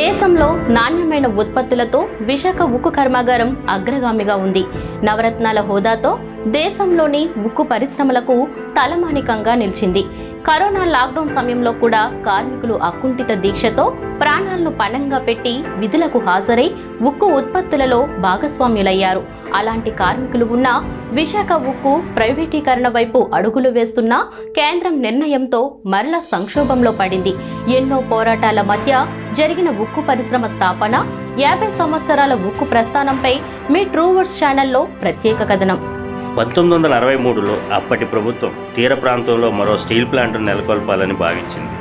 దేశంలో నాణ్యమైన ఉత్పత్తులతో విశాఖ ఉక్కు కర్మాగారం అగ్రగామిగా ఉంది. నవరత్నాల హోదాతో దేశంలోని ఉక్కు పరిశ్రమలకు తలమానికంగా నిలిచింది. కరోనా లాక్డౌన్ సమయంలో కూడా కార్మికులు అకుంఠిత దీక్షతో ప్రాణాలను పణంగా పెట్టి విధులకు హాజరై ఉక్కు ఉత్పత్తులలో భాగస్వామ్యులయ్యారు. అలాంటి కార్మికులు ఉన్న విశాఖ ఉక్కు ప్రైవేటీకరణ వైపు అడుగులు వేస్తున్న కేంద్రం నిర్ణయంతో మరల సంక్షోభంలో పడింది. ఎన్నో పోరాటాల మధ్య జరిగిన ఉక్కు పరిశ్రమ స్థాపన యాభై సంవత్సరాల ఉక్కు ప్రస్థానంపై మీ ట్రూవర్స్ ఛానల్లో ప్రత్యేక కథనం. పంతొమ్మిది వందల అరవై మూడులో అప్పటి ప్రభుత్వం తీర ప్రాంతంలో మరో స్టీల్ ప్లాంట్ను నెలకొల్పాలని భావించింది.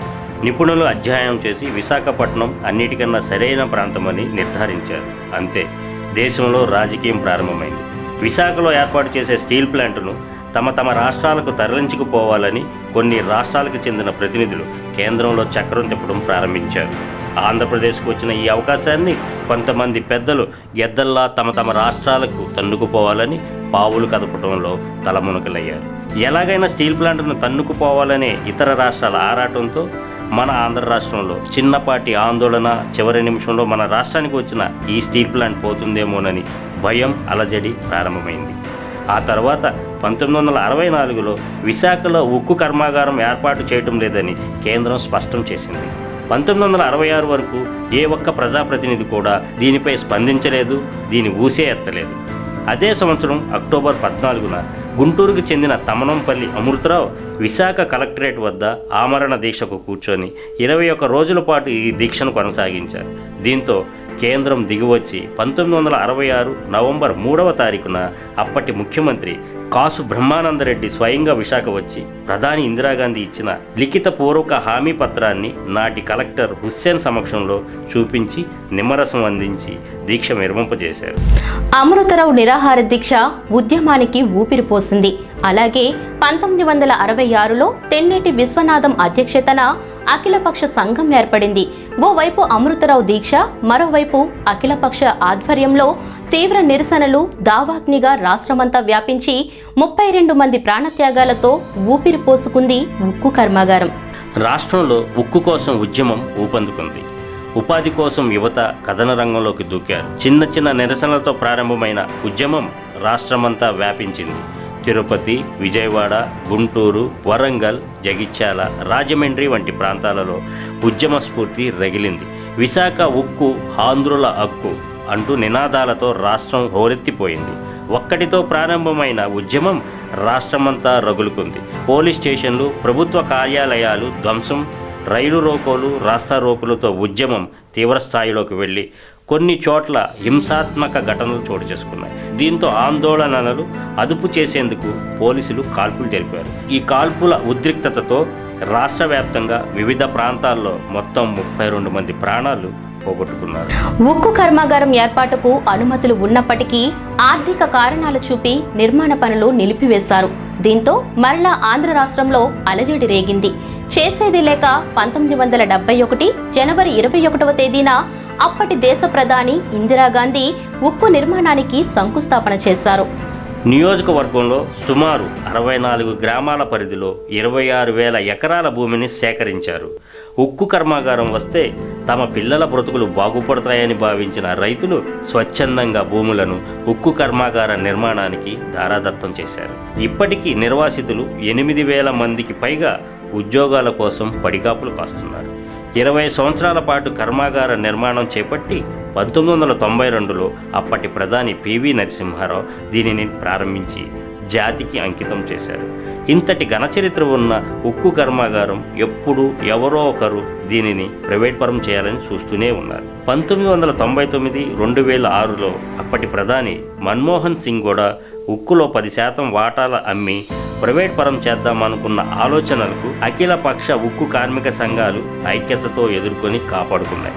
నిపుణులు అధ్యయనం చేసి విశాఖపట్నం అన్నిటికన్నా సరైన ప్రాంతమని నిర్ధారించారు. అంతే దేశంలో రాజకీయం ప్రారంభమైంది. విశాఖలో ఏర్పాటు చేసే స్టీల్ ప్లాంటును తమ తమ రాష్ట్రాలకు తరలించుకుపోవాలని కొన్ని రాష్ట్రాలకు చెందిన ప్రతినిధులు కేంద్రంలో చక్రం తిప్పడం ప్రారంభించారు. ఆంధ్రప్రదేశ్కు వచ్చిన ఈ అవకాశాన్ని కొంతమంది పెద్దలు ఎద్దల్లా తమ తమ రాష్ట్రాలకు తన్నుకుపోవాలని పావులు కదపడంలో తలమునకలయ్యారు ఎలాగైనా స్టీల్ ప్లాంట్ను తన్నుకుపోవాలనే ఇతర రాష్ట్రాల ఆరాటంతో మన ఆంధ్ర రాష్ట్రంలో చిన్నపాటి ఆందోళన చివరి నిమిషంలో మన రాష్ట్రానికి వచ్చిన ఈ స్టీల్ ప్లాంట్ పోతుందేమోనని భయం అలజడి ప్రారంభమైంది. ఆ తర్వాత పంతొమ్మిది వందల అరవై నాలుగులో విశాఖలో ఉక్కు కర్మాగారం ఏర్పాటు చేయటం లేదని కేంద్రం స్పష్టం చేసింది. పంతొమ్మిది వందల అరవై ఆరు వరకు ఏ ఒక్క ప్రజాప్రతినిధి కూడా దీనిపై స్పందించలేదు దీని ఊసే ఎత్తలేదు. అదే సంవత్సరం అక్టోబర్ పద్నాలుగున గుంటూరుకు చెందిన తమనంపల్లి అమృతరావు విశాఖ కలెక్టరేట్ వద్ద ఆమరణ దీక్షకు కూర్చొని ఇరవై ఒక్క రోజుల పాటు ఈ దీక్షను కొనసాగించారు. దీంతో కేంద్రం దిగివచ్చి పంతొమ్మిది వందల అరవై ఆరు నవంబర్ మూడవ తారీఖున అప్పటి ముఖ్యమంత్రి కాసు బ్రహ్మానందరెడ్డి స్వయంగా విశాఖ వచ్చి ప్రధాని ఇందిరాగాంధీ ఇచ్చిన లిఖిత పూర్వక హామీ పత్రాన్ని నాటి కలెక్టర్ హుస్సేన్ సమక్షంలో చూపించి నిమ్మరసం అందించి దీక్ష విరమింపజేశారు అమృతరావు నిరాహార దీక్ష ఉద్యమానికి ఊపిరి పోసింది. అలాగే పంతొమ్మిది వందల అరవై ఆరులో తెన్నేటి విశ్వనాథం అధ్యక్షతన అఖిలపక్ష సంఘం ఏర్పడింది. ఓవైపు అమృతరావు దీక్ష మరోవైపు అఖిలపక్ష ఆధ్వర్యంలో తీవ్ర నిరసనలు దావాగ్నిగా రాష్ట్రమంతా వ్యాపించి ముప్పై రెండు మంది ప్రాణత్యాగాలతో ఊపిరి పోసుకుంది ఉక్కు కర్మాగారం. రాష్ట్రంలో ఉక్కు కోసం ఉద్యమం ఊపందుకుంది. ఉపాధి కోసం యువత కథన రంగంలోకి దూకారు. చిన్న చిన్న నిరసనలతో ప్రారంభమైన ఉద్యమం రాష్ట్రమంతా వ్యాపించింది. తిరుపతి విజయవాడ గుంటూరు వరంగల్ జగిత్యాల రాజమండ్రి వంటి ప్రాంతాలలో ఉద్యమ స్ఫూర్తి రగిలింది. విశాఖ ఉక్కు ఆంధ్రుల హక్కు అంటూ నినాదాలతో రాష్ట్రం హోరెత్తిపోయింది. ఒక్కటితో ప్రారంభమైన ఉద్యమం రాష్ట్రమంతా రగులుకుంది. పోలీస్ స్టేషన్లు ప్రభుత్వ కార్యాలయాలు ధ్వంసం రైలు రోకోలు రాస్తా రోకులతో ఉద్యమం తీవ్రస్థాయిలోకి వెళ్ళి కొన్ని చోట్ల హింసాత్మక ఘటనలు చోటు చేసుకున్నాయి. దీంతో ఆందోళనలు అదుపు చేసేందుకు పోలీసులు కాల్పులు జరిపారు. ఈ కాల్పుల ఉద్రిక్తతతో రాష్ట్ర వ్యాప్తంగా వివిధ ప్రాంతాల్లో మొత్తం ముప్పై రెండు మంది ప్రాణాలు పోగొట్టుకున్నారు. ఉక్కు కర్మాగారం ఏర్పాటుకు అనుమతులు ఉన్నప్పటికీ ఆర్థిక కారణాలు చూపి నిర్మాణ పనులు నిలిపివేశారు. దీంతో మరలా ఆంధ్ర రాష్ట్రంలో అలజడి రేగింది. చేసేది లేక పంతొమ్మిది వందల డెబ్బై ఒకటి జనవరి ఇరవై ఒకటవ తేదీన అప్పటి దేశ ప్రధాని ఇందిరాగాంధీ ఉక్కు నిర్మాణానికి శంకుస్థాపన చేశారు. నియోజకవర్గంలో సుమారు అరవై నాలుగు గ్రామాల పరిధిలో ఇరవై ఆరు వేల ఎకరాల భూమిని సేకరించారు. ఉక్కు కర్మాగారం వస్తే తమ పిల్లల బ్రతుకులు బాగుపడతాయని భావించిన రైతులు స్వచ్ఛందంగా భూములను ఉక్కు కర్మాగార నిర్మాణానికి దారాదత్తం చేశారు. ఇప్పటికీ నిర్వాసితులు ఎనిమిది వేల మందికి పైగా ఉద్యోగాల కోసం పడిగాపులు కాస్తున్నారు. ఇరవై సంవత్సరాల పాటు కర్మాగార నిర్మాణం చేపట్టి పంతొమ్మిది వందల తొంభై రెండులో అప్పటి ప్రధాని పివి నరసింహారావు దీనిని ప్రారంభించి జాతికి అంకితం చేశారు. ఇంతటి ఘనచరిత్ర ఉన్న ఉక్కు కర్మాగారం ఎప్పుడు ఎవరో ఒకరు దీనిని ప్రైవేట్ పరం చేయాలని చూస్తూనే ఉన్నారు. పంతొమ్మిది వందల తొంభై తొమ్మిది రెండు వేల ఆరులో అప్పటి ప్రధాని మన్మోహన్ సింగ్ కూడా ఉక్కులో పది శాతం వాటాల అమ్మి ప్రైవేట్ పరం చేద్దామనుకున్న ఆలోచనలకు అఖిల పక్ష ఉక్కు కార్మిక సంఘాలు ఐక్యతతో ఎదుర్కొని కాపాడుకున్నాయి.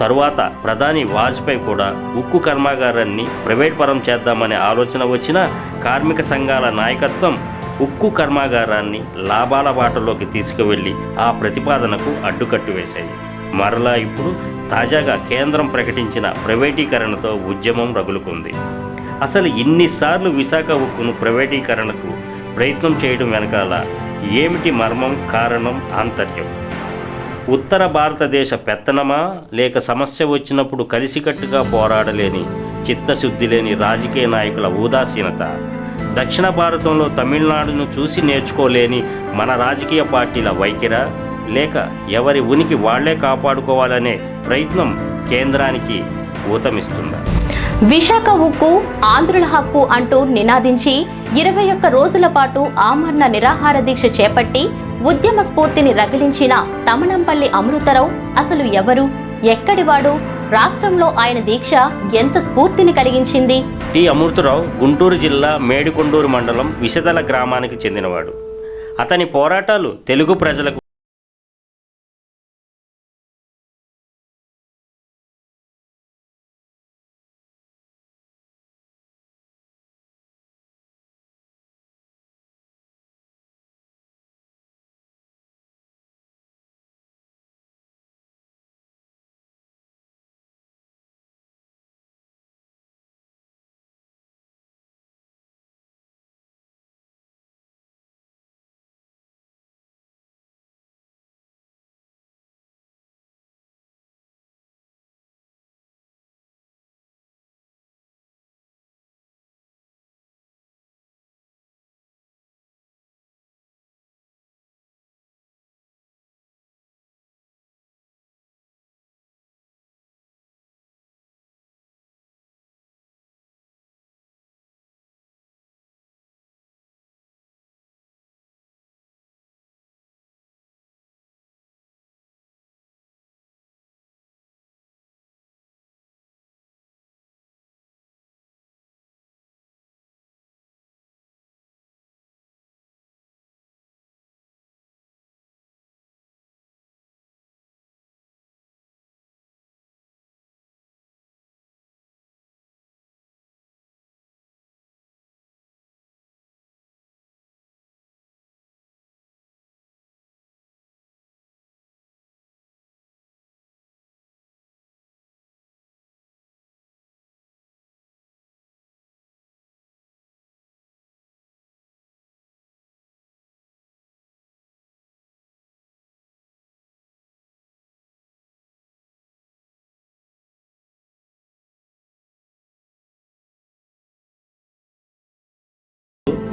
తరువాత ప్రధాని వాజ్పేయి కూడా ఉక్కు కర్మాగారాన్ని ప్రైవేట్ పరం చేద్దామనే ఆలోచన వచ్చిన కార్మిక సంఘాల నాయకత్వం ఉక్కు కర్మాగారాన్ని లాభాల బాటలోకి తీసుకువెళ్ళి ఆ ప్రతిపాదనకు అడ్డుకట్టు వేశాయి. మరలా ఇప్పుడు తాజాగా కేంద్రం ప్రకటించిన ప్రైవేటీకరణతో ఉద్యమం రగులుకుంది. అసలు ఇన్నిసార్లు విశాఖ ఉక్కును ప్రైవేటీకరణకు ప్రయత్నం చేయడం వెనకాల ఏమిటి మర్మం కారణం ఆంతర్యం? ఉత్తర భారతదేశ పెత్తనమా? లేక సమస్య వచ్చినప్పుడు కలిసికట్టుగా పోరాడలేని చిత్తశుద్ధి లేని రాజకీయ నాయకుల ఉదాసీనత దక్షిణ భారతంలో తమిళనాడును చూసి నేర్చుకోలేని మన రాజకీయ పార్టీల వైఖరా? లేక ఎవరి ఉనికి వాళ్ళే కాపాడుకోవాలనే ప్రయత్నం కేంద్రానికి ఊతమిస్తుందా? విశాఖ ఉక్కు ఆంధ్రుల హక్కు అంటూ నినాదించి ఇరవై ఒక్క రోజుల పాటు ఆమరణ నిరాహార దీక్ష చేపట్టి ఉద్యమ స్ఫూర్తిని రగిలించిన తమనంపల్లి అమృతరావు అసలు ఎవరు? ఎక్కడివాడు? రాష్ట్రంలో ఆయన దీక్ష ఎంత స్ఫూర్తిని కలిగించింది? టి. అమృతరావు గుంటూరు జిల్లా మేడికొండూరు మండలం విశదల గ్రామానికి చెందినవాడు. అతని పోరాటాలు తెలుగు ప్రజలకు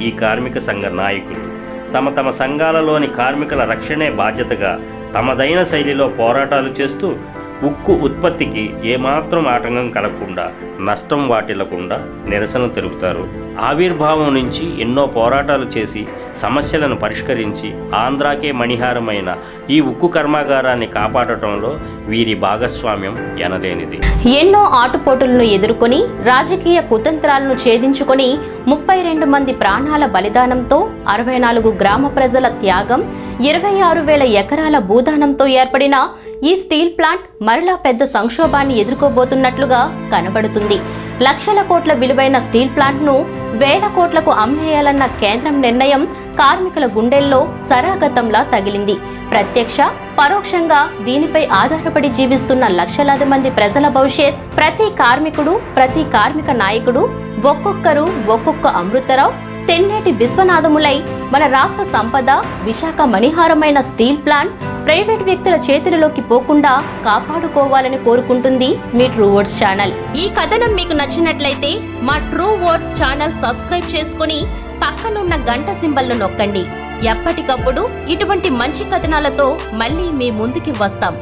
ఈ కార్మిక సంఘ నాయకులు. తమ తమ సంఘాలలోని కార్మికుల రక్షణే బాధ్యతగా తమదైన శైలిలో పోరాటాలు చేస్తూ ఉక్కు ఉత్పత్తికి ఏమాత్రం ఆటంకం కలగకుండా నష్టం వాటిల్లకుండా నిరసన తెలుపుతారు. ఆవిర్భావం నుంచి ఎన్నో పోరాటాలు చేసి సమస్యలను పరిష్కరించి ఆంధ్రాకే మణిహారమైన ఈ ఉక్కు కర్మాగారాన్ని కాపాడటంలో వీరి భాగస్వామ్యం ఎనలేనిది. ఎన్నో ఆటుపోటులను ఎదుర్కొని రాజకీయ కుతంత్రాలను ఛేదించుకొని ముప్పై రెండు మంది ప్రాణాల బలిదానంతో అరవై నాలుగు గ్రామ ప్రజల త్యాగం ఇరవై ఆరు వేల ఎకరాల భూదానంతో ఏర్పడిన ఈ స్టీల్ ప్లాంట్ మరలా పెద్ద సంక్షోభాన్ని ఎదుర్కోబోతున్నట్లుగా కనబడుతుంది. లక్షల కోట్ల విలువైన స్టీల్ ప్లాంట్ను వేల కోట్లకు అమ్మేయాలన్న కేంద్రం నిర్ణయం కార్మికుల గుండెల్లో సరాగతంలా తగిలింది. ప్రత్యక్ష పరోక్షంగా దీనిపై ఆధారపడి జీవిస్తున్న లక్షలాది మంది ప్రజల భవిష్యత్ ప్రతి కార్మికుడు ప్రతి కార్మిక నాయకుడు ఒక్కొక్కరు ఒక్కొక్క అమృతరావు తెన్నేటి విశ్వనాథములై మన రాష్ట్ర సంపద విశాఖ మణిహారమైన స్టీల్ ప్లాంట్ ప్రైవేట్ వ్యక్తుల చేతులలోకి పోకుండా కాపాడుకోవాలని కోరుకుంటుంది మీ ట్రూ వర్డ్స్ ఛానల్. ఈ కథనం మీకు నచ్చినట్లయితే మా ట్రూ వర్డ్స్ ఛానల్ సబ్స్క్రైబ్ చేసుకుని పక్కనున్న గంట సింబల్ను నొక్కండి. ఎప్పటికప్పుడు ఇటువంటి మంచి కథనాలతో మళ్ళీ మీ ముందుకి వస్తాం.